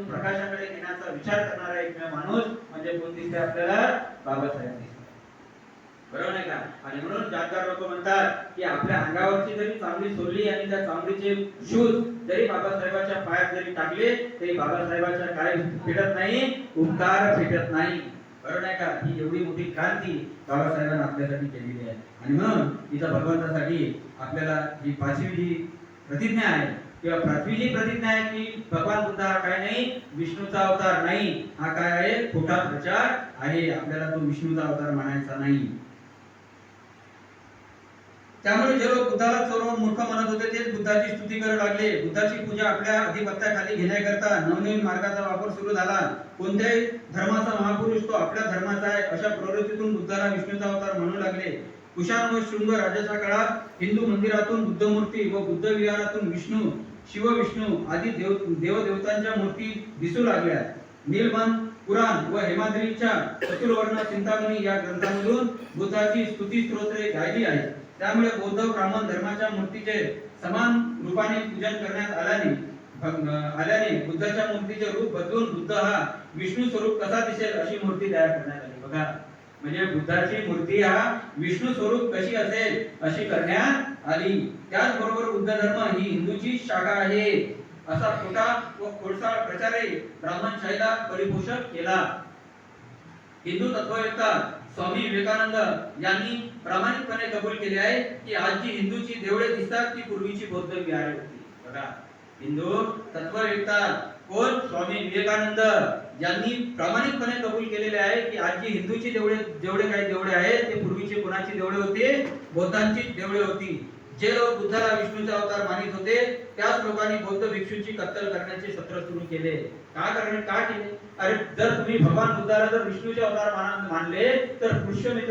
अंधारातून प्रकाशाकडे घेण्याचा विचार करणारा एकमेव माणूस म्हणजे कोण दिसते आपल्याला बाबासाहेब दिसते बरोबर नाही का? आणि म्हणून जाणकार लोक म्हणतात की आपल्या अंगावरची जरी चांगली सोडली आणि त्या चांगलीचे शूज जरी बाबासाहेबाच्या पायात जरी टाकले तरी बाबासाहेबाच्या काय फिटत नाही उपकार फिटत नाही. बरोबर नाही का? ही एवढी मोठी क्रांती बाबासाहेबांना आपल्यासाठी केलेली आहे. आणि म्हणून इथं भगवंतासाठी आपल्याला ही पाचवी जी प्रतिज्ञा आहे किंवा पाचवी जी प्रतिज्ञा आहे की भगवान बुद्ध हा काय नाही विष्णूचा अवतार नाही हा काय आहे? खोटा प्रचार आहे. आपल्याला तो विष्णूचा अवतार म्हणायचा नाही. त्यामुळे जे लोक बुद्धाला चोरून मूर्ख म्हणत होते तेच बुद्धाची स्तुती करू लागले. बुद्धाची पूजा आपल्या अधिपत्याखाली घेण्याकरता नवनवीन मार्गाचा वापर सुरू झाला. कोणत्याही धर्माचा महापुरुष तो आपल्या धर्माचा आहे अशा प्रवृत्तीतून बुद्धाला विष्णूचा अवतार म्हणू लागले. कुशाण व शृंग राजाच्या काळात हिंदू मंदिरातून बुद्ध मूर्ती व बुद्ध विहारातून विष्णू शिव विष्णू आदी देव देवदेवतांच्या मूर्ती दिसू लागल्या नीलबंध पुराण व हेमाद्रीच्या चतुर्वर्ण चिंतामणी या ग्रंथामधून बुद्धाची स्तुती स्तोत्रे गायली आहेत. त्यामुळे बौद्ध ब्राह्मण धर्माच्या मूर्तीचे समान रूपाने पूजन करण्यात आल्याने आल्याने बुद्धाच्या मूर्तीचे रूप बदलून बुद्ध हा विष्णू स्वरूप कसा दिसेल अशी मूर्ती तयार करण्यात आली. बघा. म्हणजे बुद्धाची मूर्ती हा विष्णू स्वरूप कशी असेल अशी करण्यात आली. त्याचबरोबर बुद्ध धर्म ही हिंदूची शाखा आहे. असा खोटा व खोडसाळ प्रचारे ब्राह्मण शाहीला परिपोषक केला. हिंदू तत्ववेत्ता स्वामी विवेकानंद यांनी प्रामाणिकपणे कबूल केले आहे की आज जी हिंदूची देवळे दिसतात ती पूर्वीची बौद्ध विहारे होती. बघा. हिंदू तत्ववेत्ता कोण? स्वामी विवेकानंद. यांनी प्रामाणिकपणे कबूल केलेले आहे की आज जी हिंदूची देवळे जेवढे काही देवळे आहेत ते पूर्वीचे कोणाची देवळे होते? बौद्धांची देवळे होती. जे लोक बुद्धाला विष्णूचा अवतार मानित होते त्याच लोकांनी बौद्ध भिक्षूंची कत्तल करण्याचे सत्र सुरू केले. का करणे? का केले? अरे जर तुम्ही भगवान बुद्धाला जर विष्णूचे अवतार मानले तर पुष्यमित्र